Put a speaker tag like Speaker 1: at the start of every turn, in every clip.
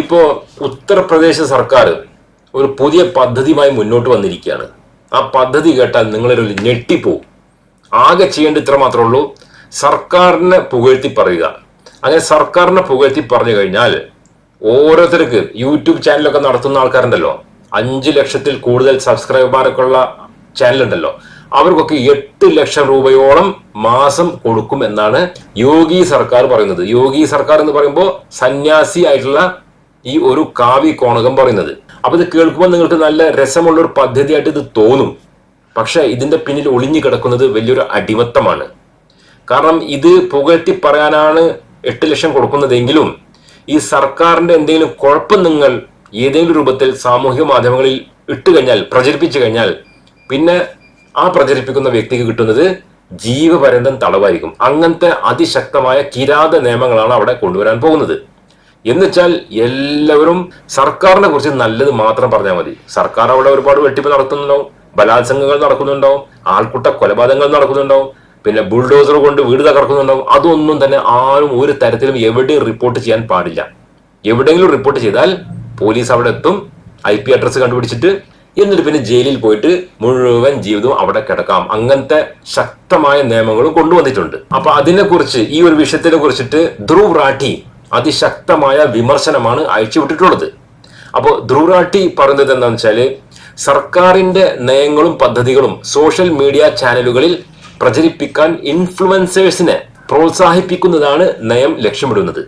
Speaker 1: ഇപ്പോ ഉത്തർപ്രദേശ് സർക്കാർ ഒരു പുതിയ പദ്ധതിയുമായി മുന്നോട്ട് വന്നിരിക്കുകയാണ്. ആ പദ്ധതി കേട്ടാൽ നിങ്ങളൊരു ഞെട്ടിപ്പോവും. ആകെ ചെയ്യേണ്ട ഇത്ര മാത്രമേ ഉള്ളൂ. സർക്കാരിനെ പുകഴ്ത്തി പറയുക. അങ്ങനെ സർക്കാരിനെ പുകഴ്ത്തി പറഞ്ഞു കഴിഞ്ഞാൽ ഓരോരുത്തർക്ക് യൂട്യൂബ് ചാനലൊക്കെ നടത്തുന്ന ആൾക്കാരുണ്ടല്ലോ. അഞ്ച് ലക്ഷത്തിൽ കൂടുതൽ സബ്സ്ക്രൈബർമാരൊക്കെ ഉള്ള ചാനലുണ്ടല്ലോ. അവർക്കൊക്കെ എട്ട് ലക്ഷം രൂപയോളം മാസം കൊടുക്കും എന്നാണ് യോഗി സർക്കാർ പറയുന്നത്. യോഗി സർക്കാർ എന്ന് പറയുമ്പോൾ സന്യാസി ആയിട്ടുള്ള ഈ ഒരു കാവ്യ കോണകം പറയുന്നത്. അപ്പൊ ഇത് കേൾക്കുമ്പോൾ നിങ്ങൾക്ക് നല്ല രസമുള്ള ഒരു പദ്ധതിയായിട്ട് ഇത് തോന്നും. പക്ഷേ ഇതിന്റെ പിന്നിൽ ഒളിഞ്ഞു കിടക്കുന്നത് വലിയൊരു അടിമത്തമാണ്. കാരണം ഇത് പുകഴ്ത്തി പറയാനാണ് എട്ട് ലക്ഷം കൊടുക്കുന്നതെങ്കിലും ഈ സർക്കാരിന്റെ എന്തെങ്കിലും കുഴപ്പം നിങ്ങൾ ഏതെങ്കിലും രൂപത്തിൽ സാമൂഹിക മാധ്യമങ്ങളിൽ ഇട്ട് കഴിഞ്ഞാൽ പ്രചരിപ്പിച്ചു കഴിഞ്ഞാൽ പിന്നെ ആ പ്രചരിപ്പിക്കുന്ന വ്യക്തിക്ക് കിട്ടുന്നത് ജീവപര്യന്തം തടവായിരിക്കും. അങ്ങനത്തെ അതിശക്തമായ കിരാത നിയമങ്ങളാണ് അവിടെ കൊണ്ടുവരാൻ പോകുന്നത്. എന്നുവെച്ചാൽ എല്ലാവരും സർക്കാരിനെ കുറിച്ച് നല്ലത് മാത്രം പറഞ്ഞാൽ മതി. സർക്കാർ അവിടെ ഒരുപാട് വെട്ടിപ്പ് നടത്തുന്നുണ്ടാവും ബലാത്സംഗങ്ങൾ നടക്കുന്നുണ്ടാവും ആൾക്കൂട്ട കൊലപാതകങ്ങൾ നടക്കുന്നുണ്ടാവും പിന്നെ ബുൾഡോസർ കൊണ്ട് വീട് തകർക്കുന്നുണ്ടാവും. അതൊന്നും തന്നെ ആരും ഒരു തരത്തിലും എവിടെയും റിപ്പോർട്ട് ചെയ്യാൻ പാടില്ല. എവിടെയെങ്കിലും റിപ്പോർട്ട് ചെയ്താൽ പോലീസ് അവിടെ എത്തും ഐ പി അഡ്രസ്സ് കണ്ടുപിടിച്ചിട്ട് എന്നിട്ട് പിന്നെ ജയിലിൽ പോയിട്ട് മുഴുവൻ ജീവിതവും അവിടെ കിടക്കാം. അങ്ങനത്തെ ശക്തമായ നിയമങ്ങളും കൊണ്ടുവന്നിട്ടുണ്ട്. അപ്പൊ അതിനെക്കുറിച്ച് ഈ ഒരു വിഷയത്തിനെ കുറിച്ചിട്ട് ധ്രുവ് റാഠി അതിശക്തമായ വിമർശനമാണ് അയച്ചുവിട്ടിട്ടുള്ളത്. അപ്പോൾ ധ്രുവരാട്ടി പറയുന്നത് എന്താണെന്ന് വെച്ചാൽ സർക്കാരിന്റെ നയങ്ങളും പദ്ധതികളും സോഷ്യൽ മീഡിയ ചാനലുകളിൽ പ്രചരിപ്പിക്കാൻ ഇൻഫ്ലുവൻസേഴ്സിനെ പ്രോത്സാഹിപ്പിക്കുന്നതാണ് നയം ലക്ഷ്യമിടുന്നത്.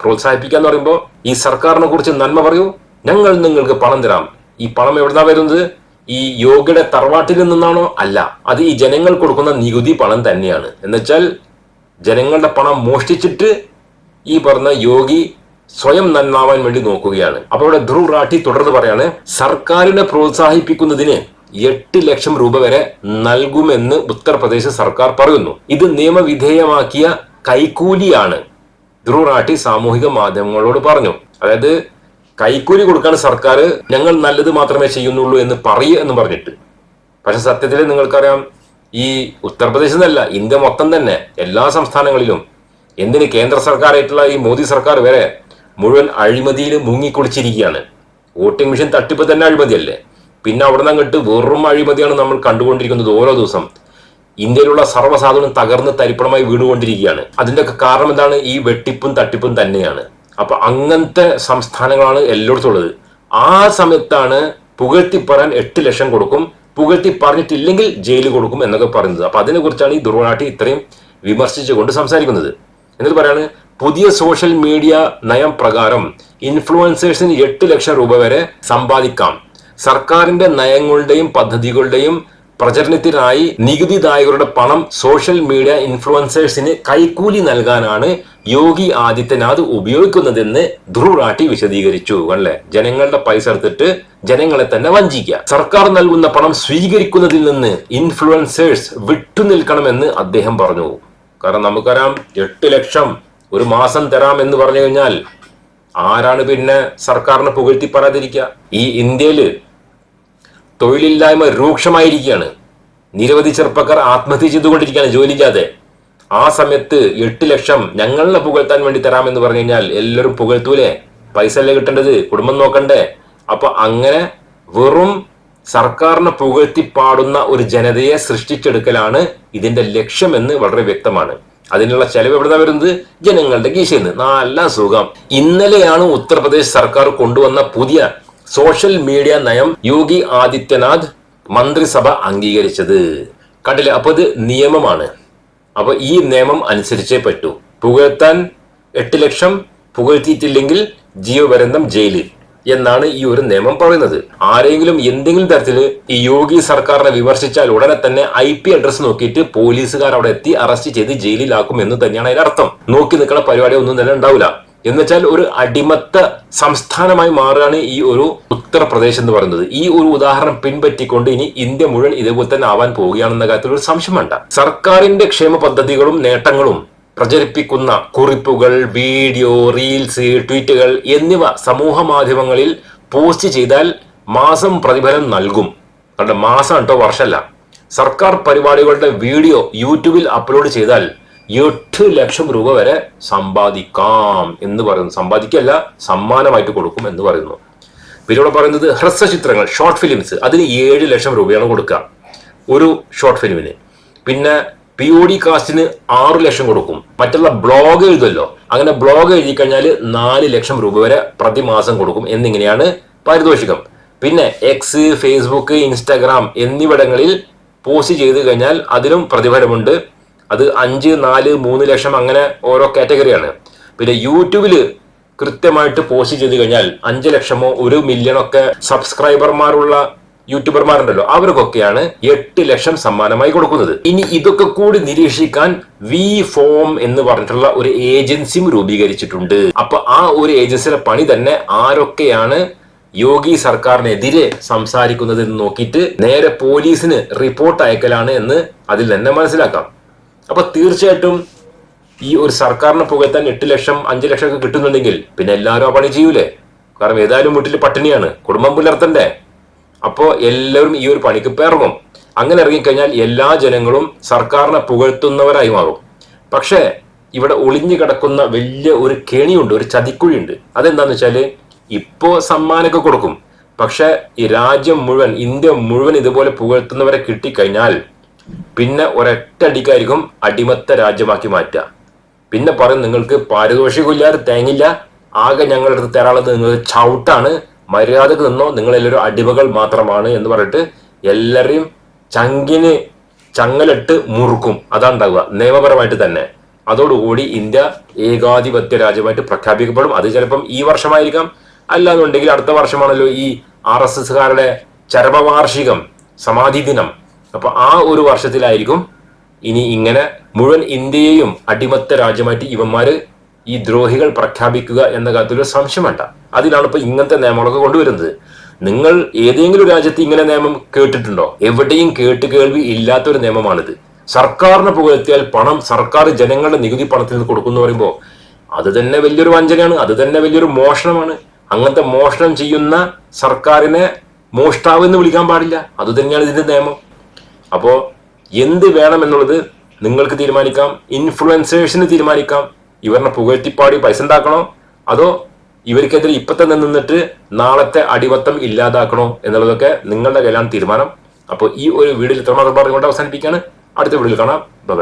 Speaker 1: പ്രോത്സാഹിപ്പിക്കുക എന്ന് പറയുമ്പോൾ ഈ സർക്കാരിനെ കുറിച്ച് നന്മ പറയൂ ഞങ്ങൾ നിങ്ങൾക്ക് പണം തരാം. ഈ പണം എവിടുന്നാ വരുന്നത്? ഈ യോഗയുടെ തറവാട്ടിൽ നിന്നാണോ? അല്ല അത് ഈ ജനങ്ങൾ കൊടുക്കുന്ന നികുതി പണം തന്നെയാണ്. എന്നുവെച്ചാൽ ജനങ്ങളുടെ പണം മോഷ്ടിച്ചിട്ട് ഈ പറഞ്ഞ യോഗി സ്വയം നന്നാവാൻ വേണ്ടി നോക്കുകയാണ്. അപ്പോൾ ഇവിടെ ധ്രുവ് റാഠി തുടർന്ന് പറയാണ് സർക്കാരിനെ പ്രോത്സാഹിപ്പിക്കുന്നതിന് എട്ട് ലക്ഷം രൂപ വരെ നൽകുമെന്ന് ഉത്തർപ്രദേശ് സർക്കാർ പറയുന്നു. ഇത് നിയമവിധേയമാക്കിയ കൈക്കൂലിയാണ് ധ്രുവ് റാഠി സാമൂഹിക മാധ്യമങ്ങളോട് പറഞ്ഞു. അതായത് കൈക്കൂലി കൊടുക്കാൻ സർക്കാർ ഞങ്ങൾ നല്ലത് മാത്രമേ ചെയ്യുന്നുള്ളൂ എന്ന് പറയുക എന്ന് പറഞ്ഞിട്ട്. പക്ഷെ സത്യത്തിൽ നിങ്ങൾക്കറിയാം ഈ ഉത്തർപ്രദേശിൽ നിന്നല്ല ഇന്ത്യ മൊത്തം തന്നെ എല്ലാ സംസ്ഥാനങ്ങളിലും എന്തിന് കേന്ദ്ര സർക്കാരായിട്ടുള്ള ഈ മോദി സർക്കാർ വരെ മുഴുവൻ അഴിമതിയിൽ മുങ്ങിക്കുളിച്ചിരിക്കുകയാണ്? വോട്ടിംഗ് മെഷീൻ തട്ടിപ്പ് തന്നെ അഴിമതിയല്ലേ? പിന്നെ അവിടെ നിന്ന് അങ്ങോട്ട് വെറും അഴിമതിയാണ് നമ്മൾ കണ്ടുകൊണ്ടിരിക്കുന്നത് ഓരോ ദിവസം. ഇന്ത്യയിലുള്ള സർവസാധനം തകർന്ന് തരിപ്പണമായി വീണുകൊണ്ടിരിക്കുകയാണ്. അതിന്റെയൊക്കെ കാരണം എന്താണ്? ഈ വെട്ടിപ്പും തട്ടിപ്പും തന്നെയാണ്. അപ്പൊ അങ്ങനത്തെ സംസ്ഥാനങ്ങളാണ് എല്ലായിടത്തും ഉള്ളത്. ആ സമയത്താണ് പുകഴ്ത്തി പറയാൻ എട്ട് ലക്ഷം കൊടുക്കും. പുകഴ്ത്തി പറഞ്ഞിട്ടില്ലെങ്കിൽ ജയിലിൽ കൊടുക്കും എന്നൊക്കെ പറയുന്നത്. അപ്പൊ അതിനെക്കുറിച്ചാണ് ഈ ദുർവനാട്ടി ഇത്രയും വിമർശിച്ചുകൊണ്ട് സംസാരിക്കുന്നത്. എന്നിട്ട് പറയാണ് പുതിയ സോഷ്യൽ മീഡിയ നയം പ്രകാരം ഇൻഫ്ലുവൻസേഴ്സിന് എട്ട് ലക്ഷം രൂപ വരെ സമ്പാദിക്കാം. സർക്കാരിന്റെ നയങ്ങളുടെയും പദ്ധതികളുടെയും പ്രചരണത്തിനായി നികുതിദായകരുടെ പണം സോഷ്യൽ മീഡിയ ഇൻഫ്ലുവൻസേഴ്സിന് കൈക്കൂലി നൽകാനാണ് യോഗി ആദിത്യനാഥ് ഉപയോഗിക്കുന്നതെന്ന് ധ്രുവ് റാഠി വിശദീകരിച്ചു. അല്ലേ? ജനങ്ങളുടെ പൈസ എടുത്തിട്ട് ജനങ്ങളെ തന്നെ വഞ്ചിക്കുക. സർക്കാർ നൽകുന്ന പണം സ്വീകരിക്കുന്നതിൽ നിന്ന് ഇൻഫ്ലുവൻസേഴ്സ് വിട്ടുനിൽക്കണമെന്ന് അദ്ദേഹം പറഞ്ഞു. കാരണം നമുക്കറിയാം എട്ട് ലക്ഷം ഒരു മാസം തരാം എന്ന് പറഞ്ഞു കഴിഞ്ഞാൽ ആരാണ് പിന്നെ സർക്കാരിനെ പുകഴ്ത്തി പറയാതിരിക്കുക? ഈ ഇന്ത്യയിൽ തൊഴിലില്ലായ്മ രൂക്ഷമായിരിക്കുകയാണ്. നിരവധി ചെറുപ്പക്കാർ ആത്മഹത്യ ചെയ്തുകൊണ്ടിരിക്കുകയാണ് ജോലിക്കാതെ ആ സമയത്ത് എട്ട് ലക്ഷം ഞങ്ങളെ പുകഴ്ത്താൻ വേണ്ടി തരാമെന്ന് പറഞ്ഞു കഴിഞ്ഞാൽ എല്ലാവരും പുകഴ്ത്തൂലേ? പൈസ അല്ലേ കിട്ടേണ്ടത്? കുടുംബം നോക്കണ്ടേ? അപ്പൊ അങ്ങനെ വെറും സർക്കാരിനെ പുകഴ്ത്തി പാടുന്ന ഒരു ജനതയെ സൃഷ്ടിച്ചെടുക്കലാണ് ഇതിന്റെ ലക്ഷ്യമെന്ന് വളരെ വ്യക്തമാണ്. അതിനുള്ള ചെലവ് എവിടുന്ന വരുന്നത്? ജനങ്ങളുടെ കീശയിൽ നിന്ന് നല്ല സുഖം. ഇന്നലെയാണ് ഉത്തർപ്രദേശ് സർക്കാർ കൊണ്ടുവന്ന പുതിയ സോഷ്യൽ മീഡിയ നയം യോഗി ആദിത്യനാഥ് മന്ത്രിസഭ അംഗീകരിച്ചത്. കണ്ടില്ല? അപ്പൊ ഇത് നിയമമാണ്. അപ്പൊ ഈ നിയമം അനുസരിച്ചേ പറ്റൂ. പുകഴ്ത്താൻ എട്ട് ലക്ഷം പുകഴ്ത്തിയിട്ടില്ലെങ്കിൽ ജീവപര്യന്തം ജയിലിൽ. എന്നാണ് ഈ ഒരു നിയമം പറയുന്നത്. ആരെങ്കിലും എന്തെങ്കിലും തരത്തിൽ ഈ യോഗി സർക്കാരിനെ വിമർശിച്ചാൽ ഉടനെ തന്നെ ഐ പി അഡ്രസ് നോക്കിയിട്ട് പോലീസുകാർ അവിടെ എത്തി അറസ്റ്റ് ചെയ്ത് ജയിലിലാക്കും എന്ന് തന്നെയാണ് അതിന്റെ അർത്ഥം. നോക്കി നിൽക്കുന്ന പരിപാടി ഒന്നും തന്നെ ഉണ്ടാവില്ല. എന്നുവെച്ചാൽ ഒരു അടിമത്ത സംസ്ഥാനമായി മാറുകയാണ് ഈ ഒരു ഉത്തർപ്രദേശ് എന്ന് പറയുന്നത്. ഈ ഒരു ഉദാഹരണം പിൻപറ്റിക്കൊണ്ട് ഇനി ഇന്ത്യ മുഴുവൻ ഇതേപോലെ തന്നെ ആവാൻ പോവുകയാണെന്ന കാര്യത്തിൽ ഒരു സംശയം വേണ്ട. സർക്കാരിന്റെ ക്ഷേമ പദ്ധതികളും നേട്ടങ്ങളും പ്രചരിപ്പിക്കുന്ന കുറിപ്പുകൾ വീഡിയോ റീൽസ് ട്വീറ്റുകൾ എന്നിവ സമൂഹ മാധ്യമങ്ങളിൽ പോസ്റ്റ് ചെയ്താൽ മാസം പ്രതിഫലം നൽകും. അതുകൊണ്ട് മാസം കേട്ടോ വർഷമല്ല. സർക്കാർ പരിപാടികളുടെ വീഡിയോ യൂട്യൂബിൽ അപ്ലോഡ് ചെയ്താൽ എട്ട് ലക്ഷം രൂപ വരെ സമ്പാദിക്കാം എന്ന് പറയുന്നു. സമ്പാദിക്കല്ല സമ്മാനമായിട്ട് കൊടുക്കും എന്ന് പറയുന്നു. പിന്നെ ഇവിടെ പറയുന്നത് ഹ്രസ്വചിത്രങ്ങൾ ഷോർട്ട് ഫിലിംസ്. അതിന് ഏഴ് ലക്ഷം രൂപയാണ് കൊടുക്കുക. ഒരു ഷോർട്ട് ഫിലിമിന്. പിന്നെ പി ഒ ഡി കാസ്റ്റിന് ആറു ലക്ഷം കൊടുക്കും. മറ്റുള്ള ബ്ലോഗ് എഴുതുമല്ലോ. അങ്ങനെ ബ്ലോഗ് എഴുതി കഴിഞ്ഞാൽ നാല് ലക്ഷം രൂപ വരെ പ്രതിമാസം കൊടുക്കും എന്നിങ്ങനെയാണ് പാരിതോഷികം. പിന്നെ എക്സ് ഫേസ്ബുക്ക് ഇൻസ്റ്റാഗ്രാം എന്നിവിടങ്ങളിൽ പോസ്റ്റ് ചെയ്ത് കഴിഞ്ഞാൽ അതിലും പ്രതിഫലമുണ്ട്. അത് അഞ്ച് നാല് മൂന്ന് ലക്ഷം അങ്ങനെ ഓരോ കാറ്റഗറിയാണ് പിന്നെ യൂട്യൂബിൽ കൃത്യമായിട്ട് പോസ്റ്റ് ചെയ്ത് കഴിഞ്ഞാൽ അഞ്ച് ലക്ഷമോ ഒരു മില്യണോ ഒക്കെ സബ്സ്ക്രൈബർമാരുള്ള യൂട്യൂബർമാരുണ്ടല്ലോ അവർക്കൊക്കെയാണ് എട്ട് ലക്ഷം സമ്മാനമായി കൊടുക്കുന്നത്. ഇനി ഇതൊക്കെ കൂടി നിരീക്ഷിക്കാൻ വി ഫോം എന്ന് പറഞ്ഞിട്ടുള്ള ഒരു ഏജൻസിയും രൂപീകരിച്ചിട്ടുണ്ട്. അപ്പൊ ആ ഒരു ഏജൻസിയുടെ പണി തന്നെ ആരൊക്കെയാണ് യോഗി സർക്കാരിനെതിരെ സംസാരിക്കുന്നത് എന്ന് നോക്കിയിട്ട് നേരെ പോലീസിന് റിപ്പോർട്ട് അയക്കലാണ് എന്ന് അതിൽ തന്നെ മനസ്സിലാക്കാം. അപ്പൊ തീർച്ചയായിട്ടും ഈ ഒരു സർക്കാരിനെ പുകഴ്ത്താൻ എട്ട് ലക്ഷം അഞ്ച് ലക്ഷം ഒക്കെ കിട്ടുന്നുണ്ടെങ്കിൽ പിന്നെ എല്ലാവരും ആ പണി ചെയ്യൂലേ? കാരണം ഏതായാലും വീട്ടിൽ പട്ടിണിയാണ് കുടുംബം പുലർത്തണ്ടേ? അപ്പോൾ എല്ലാവരും ഈ ഒരു പണിക്ക് പേർവും അങ്ങനെ ഇറങ്ങിക്കഴിഞ്ഞാൽ എല്ലാ ജനങ്ങളും സർക്കാരിനെ പുകഴ്ത്തുന്നവരായി മാറും. പക്ഷേ ഇവിടെ ഒളിഞ്ഞു കിടക്കുന്ന വലിയ ഒരു കെണിയുണ്ട് ഒരു ചതിക്കുഴിയുണ്ട്. അതെന്താന്ന് വെച്ചാൽ ഇപ്പോൾ സമ്മാനമൊക്കെ കൊടുക്കും. പക്ഷേ ഈ രാജ്യം മുഴുവൻ ഇന്ത്യ മുഴുവൻ ഇതുപോലെ പുകഴ്ത്തുന്നവരെ കിട്ടിക്കഴിഞ്ഞാൽ പിന്നെ ഒരൊറ്റടിക്കായിരിക്കും അടിമത്ത രാജ്യമാക്കി മാറ്റുക. പിന്നെ പറയും നിങ്ങൾക്ക് പാരിതോഷികമില്ല തേങ്ങില്ല ആകെ ഞങ്ങളുടെ അടുത്ത് തരാളത് നിങ്ങൾ ചവിട്ടാണ്. മര്യാദയ്ക്ക് നിന്നോ നിങ്ങൾ എല്ലാവരും അടിമകൾ മാത്രമാണ് എന്ന് പറഞ്ഞിട്ട് എല്ലാവരെയും ചങ്കിന് ചങ്ങലിട്ട് മുറുക്കും. അതാണ്ടാവുക നിയമപരമായിട്ട് തന്നെ. അതോടുകൂടി ഇന്ത്യ ഏകാധിപത്യ രാജ്യമായിട്ട് പ്രഖ്യാപിക്കപ്പെടും. അത് ചിലപ്പം ഈ വർഷമായിരിക്കാം. അല്ലാന്നുണ്ടെങ്കിൽ അടുത്ത വർഷമാണല്ലോ ഈ ആർ എസ് എസ്കാരുടെ ചരമവാർഷികം സമാധി ദിനം. അപ്പൊ ആ ഒരു വർഷത്തിലായിരിക്കും ഇനി ഇങ്ങനെ മുഴുവൻ ഇന്ത്യയെയും അടിമത്ത രാജ്യമായിട്ട് ഇവന്മാര് ഈ ദ്രോഹികൾ പ്രഖ്യാപിക്കുക എന്ന കാര്യത്തിൽ ഒരു സംശയം വേണ്ട. അതിലാണ് ഇപ്പൊ ഇങ്ങനത്തെ നിയമങ്ങളൊക്കെ കൊണ്ടുവരുന്നത്. നിങ്ങൾ ഏതെങ്കിലും രാജ്യത്ത് ഇങ്ങനെ നിയമം കേട്ടിട്ടുണ്ടോ? എവിടെയും കേട്ട് കേൾവി ഇല്ലാത്തൊരു നിയമമാണിത്. സർക്കാരിനെ പുകഴ്ത്തിയാൽ പണം സർക്കാർ ജനങ്ങളുടെ നികുതി പണത്തിൽ നിന്ന് കൊടുക്കുന്നു പറയുമ്പോൾ അത് തന്നെ വലിയൊരു വഞ്ചനയാണ് അത് തന്നെ വലിയൊരു മോഷണമാണ്. അങ്ങനത്തെ മോഷണം ചെയ്യുന്ന സർക്കാരിനെ മോഷ്ടാവ് എന്ന് വിളിക്കാൻ പാടില്ല. അത് തന്നെയാണ് ഇതിന്റെ നിയമം. അപ്പോ എന്ത് വേണം എന്നുള്ളത് നിങ്ങൾക്ക് തീരുമാനിക്കാം ഇൻഫ്ലുവൻസേഴ്സിന് തീരുമാനിക്കാം. ഇവരുടെ പുകഴ്ത്തിപ്പാടി പൈസ ഉണ്ടാക്കണോ? അതോ ഇവർക്കെതിരെ ഇപ്പൊ തന്നെ നിന്നിട്ട് നാളത്തെ അടിമത്തം ഇല്ലാതാക്കണോ എന്നുള്ളതൊക്കെ നിങ്ങളുടെ കയ്യിലാണ് തീരുമാനം. അപ്പോൾ ഈ ഒരു വീഡിയോയിൽ ഇത്രമാത്രം പറഞ്ഞുകൊണ്ട് അവസാനിപ്പിക്കുകയാണ്. അടുത്ത വീഡിയോയിൽ കാണാം. ബൈ